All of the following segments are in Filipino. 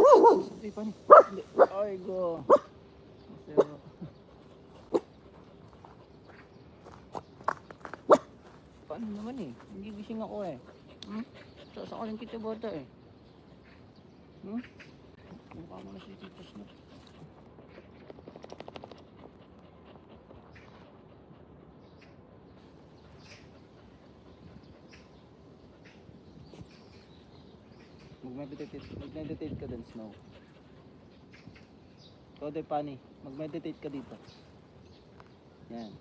Hindi, pani. Hindi. Ay, go. Zero. Paano naman eh? Hindi gising ako eh. Hmm? Sasakalin kita bata eh. Hmm? Mukha mo na si Tito Snoop. Mag-meditate, mag-meditate ka din, Snow. Din, Pani. Mag-meditate ka dito. Yan.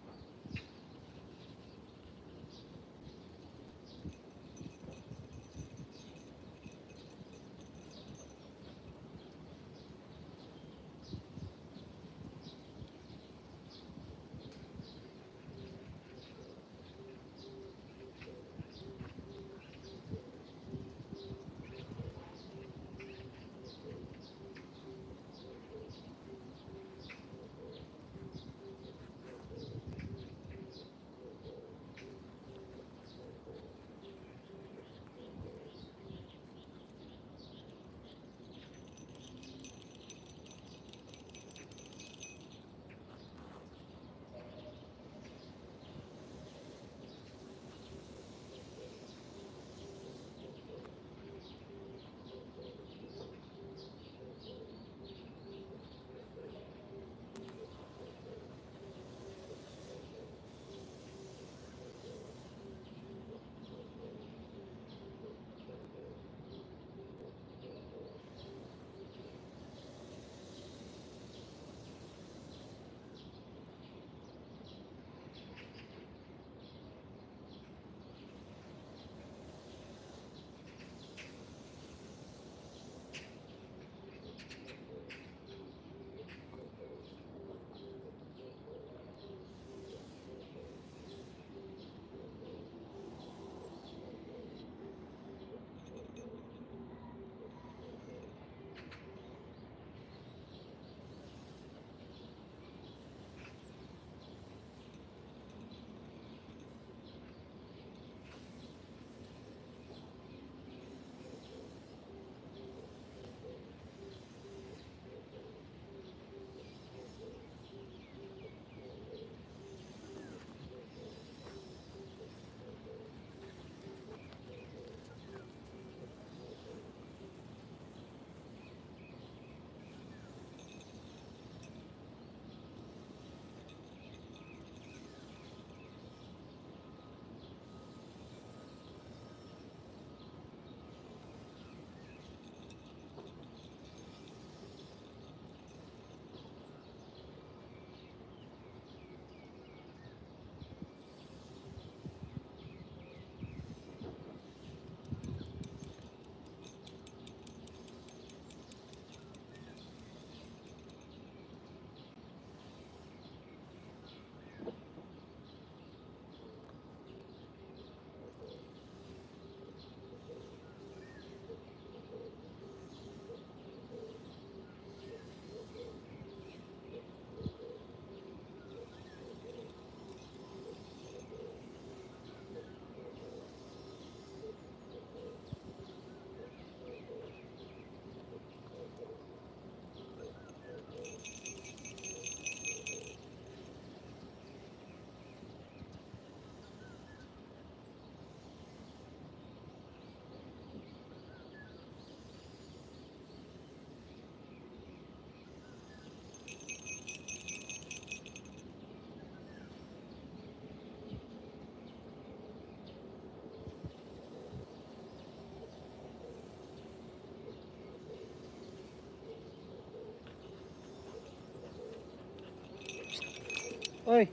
Oy.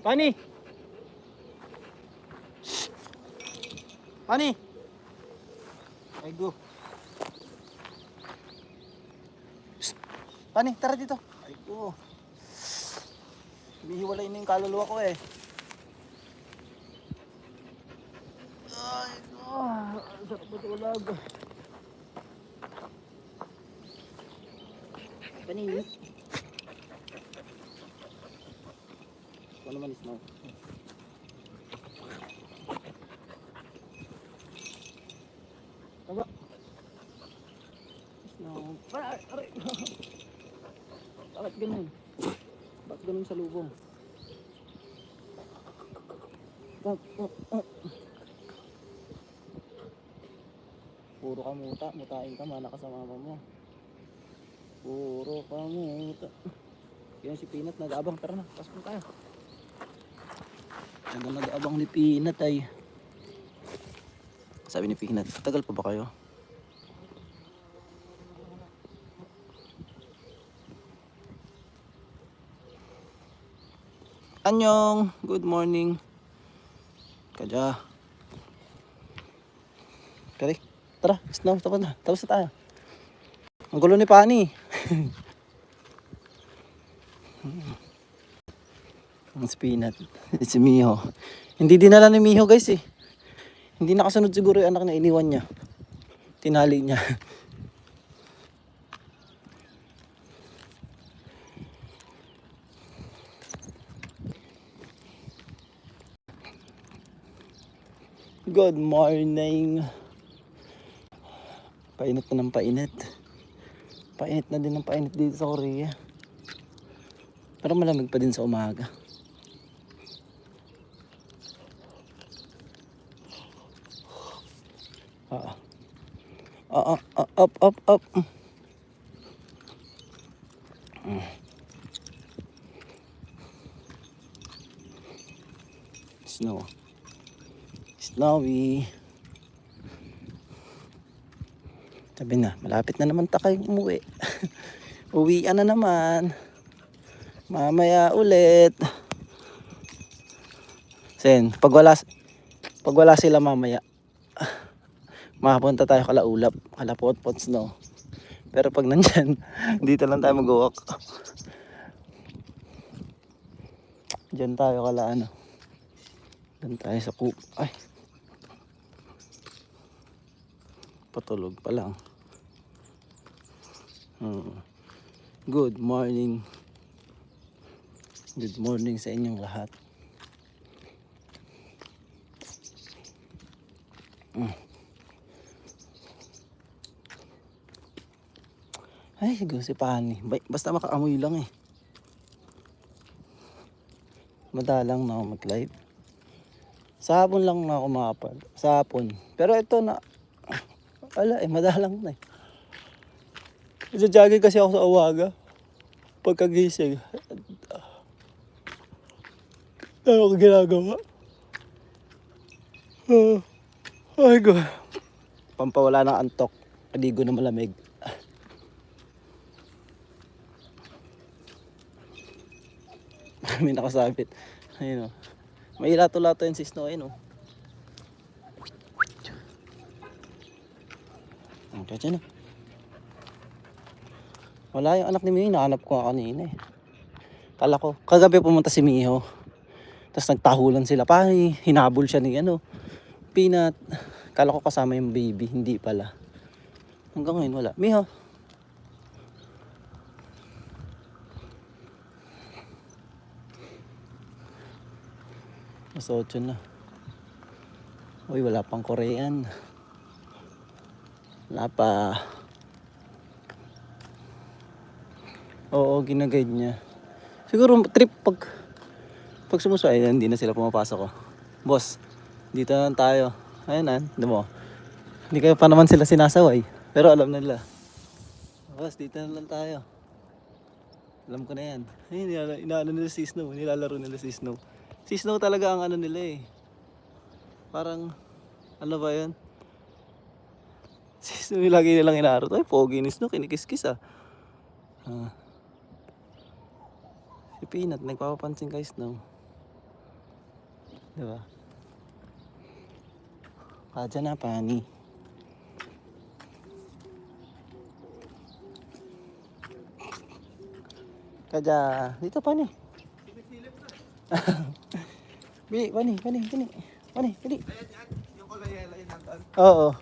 Pani. Pani. Ay go. Pani, tara dito. Ay go. Hinihiwalay na yung kaluluwa ko eh. Ay go. Sarap matulog. Pani. Ano naman is now? Taba. No. Aray, aray. Bakit ganun? Bakit ganun sa lubong? Puro ka muta, mutain ka, mana ka sa mama mo. Puro ka muta. Yan si Pinat, nag-aabang. Tara na, pasok tayo. Tagal nag-aabang ni Pinat ay. Sabi ni Pinat, tagal pa ba kayo? Anyong, good morning. Kadya. Kari, tara, tapos na. Tapos na tayo. Ang gulo ni Pani. Ang spinat. Si Miho. Hindi dinala ni Miho guys eh. Hindi nakasunod siguro yung anak na iniwan niya. Tinali niya. Good morning. Painit na ng painit. Painit na din ng painit dito sa Korea. Pero malamig pa din sa umaga. Ah. Ah, ah, ah, up, up, up. Mm. Snow. Snowy. Sabi na, malapit na naman takay umuwi. Uwian na naman. Mamaya ulit. Sen, pag wala, pag wala sila mamaya, makapunta tayo kala ulap, kala pot snow. Pero pag nandyan, dito lang tayo mag-walk. Diyan tayo kala ano. Diyan tayo sa coop. Ay. Patulog pa lang. Hmm. Good morning. Good morning sa inyong lahat. Mm. Ay, siguro si Pani. Ba- Basta makaamoy lang eh. Madalang na ako mag-live. Sa lang na ako makapal. Sa. Pero ito na, wala eh, madalang na eh. Isa-jogging kasi ako sa uwaga. Pagkagising. Ano ko ginagawa? Ah, ay ko. Pampawala ng antok. Aligo na malamig. May nakasabit. Ayun o. May lato-lato yun si. Ayun o. Ang kaya dyan o. Wala yung anak ni Miho. Nahanap ko nga kanina eh. Kala ko. Kagabi pumunta si Miho. Tapos nagtahulan sila. Parang hinabol siya ni ano. Peanut. Kala ko kasama yung baby. Hindi pala. Hanggang ngayon wala. Miho. Mas 8 na. Uy, wala pang Korean. Wala pa. Oo, ginaguide niya. Siguro trip pag pag sumusway, hindi na sila pumapasok ko. Boss, dito na tayo. Ayun na, di mo. Hindi kayo pa naman sila sinasaway. Pero alam nila. Boss, dito na lang tayo. Alam ko na yan. Ay, inaano nila si Snow. Nilalaro nila si Snow. Si talaga ang ano nila eh. Parang, ano ba yun? Si Snow lagi nilang inaaro. Ay, pogi ni Snow. Kinikis-kis ah. Ah. Si Peanut, nagpapapansin kay Snow. Diba? Kadya na, Pani. Kadya. Dito, Pani. Bili, Pani, Pani, Pani. Pani, bili. Oo.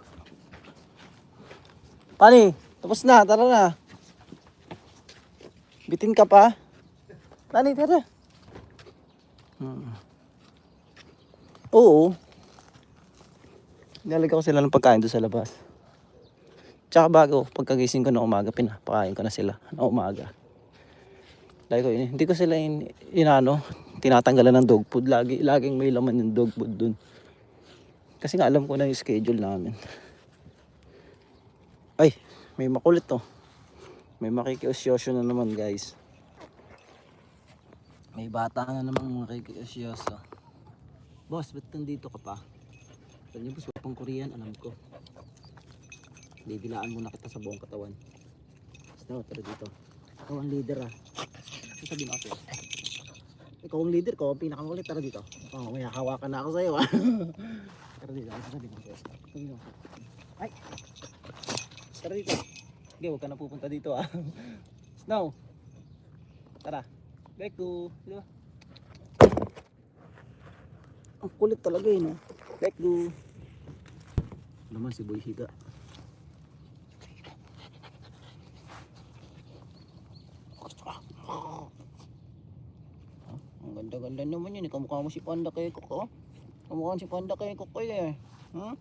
Pani, tapos na, tara na. Bitin ka pa? Pani, tara. Hmm. Oo. Nilalagay ko sila ng pagkain doon sa labas. Tsaka bago, pagkagising ko na umaga, pinapakain ko na sila na umaga. Lagi ko, hindi ko sila in, inano, tinatanggalan ng dog food. Lagi, laging may laman yung dog food dun. Kasi nga alam ko na yung schedule namin. Ay, may makulit to. May makikiosyoso na naman guys. May bata na namang makikiosyoso. Boss, ba't nandito ka pa? Sabi niyo, boss, pang Korean, alam ko. Didilaan muna kita sa buong katawan. Snow, tara dito. Ikaw ang leader ah. Sabi mo ako? Ikaw ang leader ko, ang pinakamulit. Tara dito. Oh, may hawakan na ako sa'yo ah. tara dito, ako? Sabi mo ako. Ay! Tara dito. Sige, huwag ka na pupunta dito ah. Snow! Tara. Beku. Di ba? Ang kulit talaga eh, no? Beku. Naman si Boy Higa. Ah, Ganda-ganda naman yun. eh. Kamukha mo si Panda kay Koko. Kamukha si Panda kay Koko eh. Ha?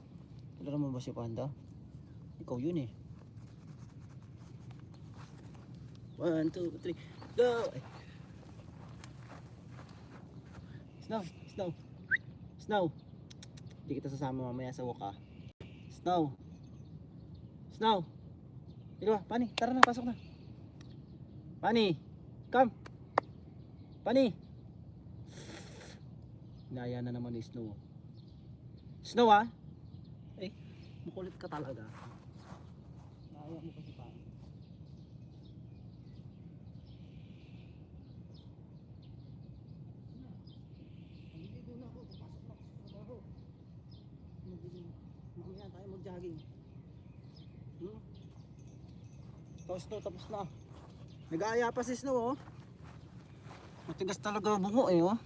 Kilala mo ba si Panda? Ikaw yun eh. One, two, three, go! Ay. Snow, Snow, Snow. Hindi kita sasama mamaya sa walk ah. Snow. Snow. Ba? Pani, tara na, pasok na. Pani, come. Pani. Naya na naman ni Snow. Snow ah. Eh, makulit ka talaga. Naya mo kasi pa. Na na. Mamaya tayo mag-jogging. Hmm? Tapos to, tapos na. Nag-aaya pa si Snow, oh. Matigas talaga bungo, eh. Oh,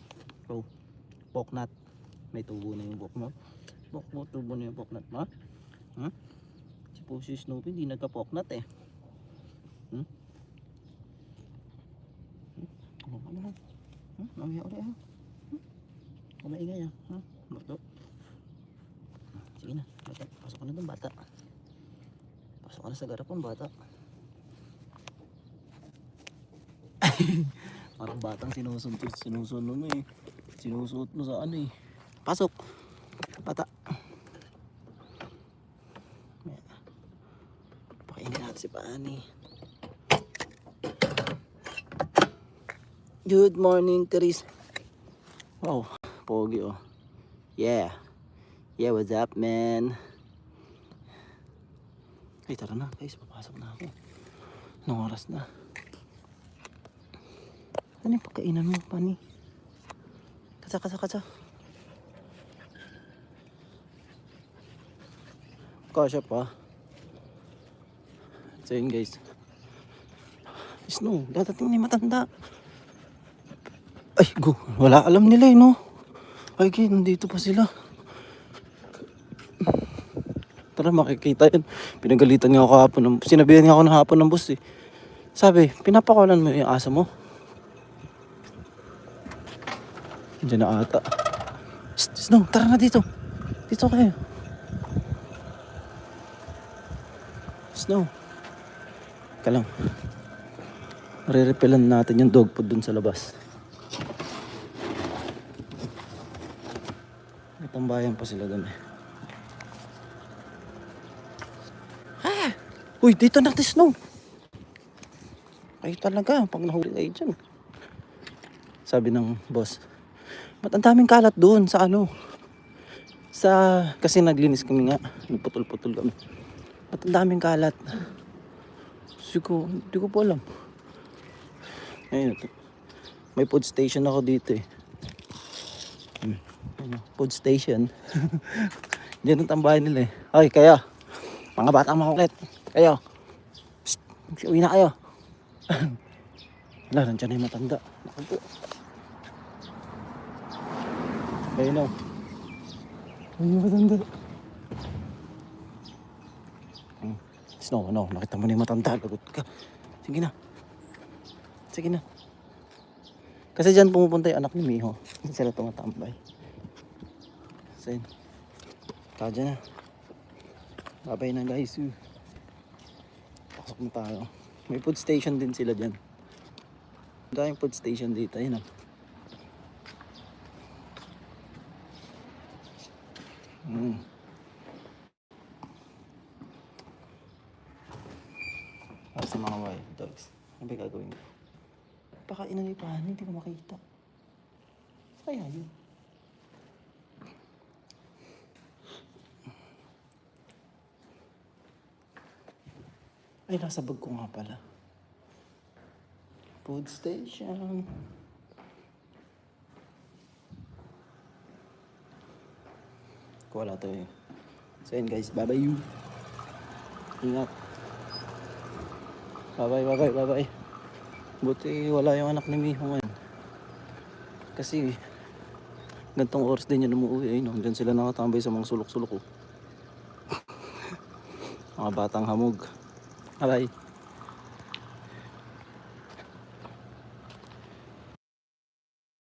poknat. May tubo na yung bok mo. Bok mo, tubo na yung poknat mo. Hmm? Si si Snoopy, hindi nagka-poknat, eh. Hmm? Hmm? Ano ka naman? Hmm? Mamaya ulit, ha? Hmm? Kumaingay, ha? Hmm? Bato. Sige na, bata. Pasok ka na dun, bata. Pasok ka na sa garapon, bata. Parang batang sinusunod, sinusunod mo eh. Sinusuot mo sa ano eh. Pasok. Bata. Pakainin natin si Pani. Good morning, Chris. Wow, pogi oh. Yeah. Yeah, what's up, man? Ay, tara na, guys. Papasok na ako. Anong oras na? Ano yung pagkainan mo, Pani? Kasa, kasa, kasa. Kasya pa. So yun guys. Snow, dadating ni matanda. Ay, go. Wala alam nila eh, no? Ay, okay, nandito pa sila. Tara, makikita yan. Pinagalitan nga ako hapon. Sinabihan nga ako ng hapon ng boss eh. Sabi, pinapakawalan mo yung asa mo. Diyan na ata. Snow, tara na dito. Dito kayo. Snow. Ka lang. Re-repelan natin yung dog food dun sa labas. May tambayan pa sila dun eh. Ah! Uy, dito natin Snow. Kayo talaga, pag nahuli kayo dyan. Sabi ng boss, ba't ang daming kalat doon sa ano? Sa, kasi naglinis kami nga, nagputol-putol kami. Ba't ang daming kalat? Ko, hindi ko po alam. Ayun, may food station ako dito eh. Hmm, Food station. Diyan ang tambahan nila eh. Ay, kayo. Mga batang makulit. Kayo. Psst, uwi na kayo. Wala, nandiyan na yung matanda. Naku po. Kayo na. Ay, yung matanda. Hmm. Snow, ano, nakita mo na yung matanda. Lagot ka. Sige na. Sige na. Kasi dyan pumupunta yung anak ni Miho. Sila tumatambay. Ikaw dyan na. Babay na guys. Pasok na tayo. May food station din sila dyan. Daming food station dito. Ayun ah. Mm. Para sa mga wild dogs. Ano ba gagawin ko? Pakain ng ipahan, hindi ko makita. Kaya yun. Ay, nasa bag ko nga pala. Food station. Wala to eh. So yun guys, bye bye you. Ingat. Bye bye, bye bye, bye bye. Buti wala yung anak ni Miho ngayon. Kasi gantong oras din yun umuwi. Ayun? Diyan sila nakatambay sa mga sulok-sulok. Oh. mga batang hamog. Bye.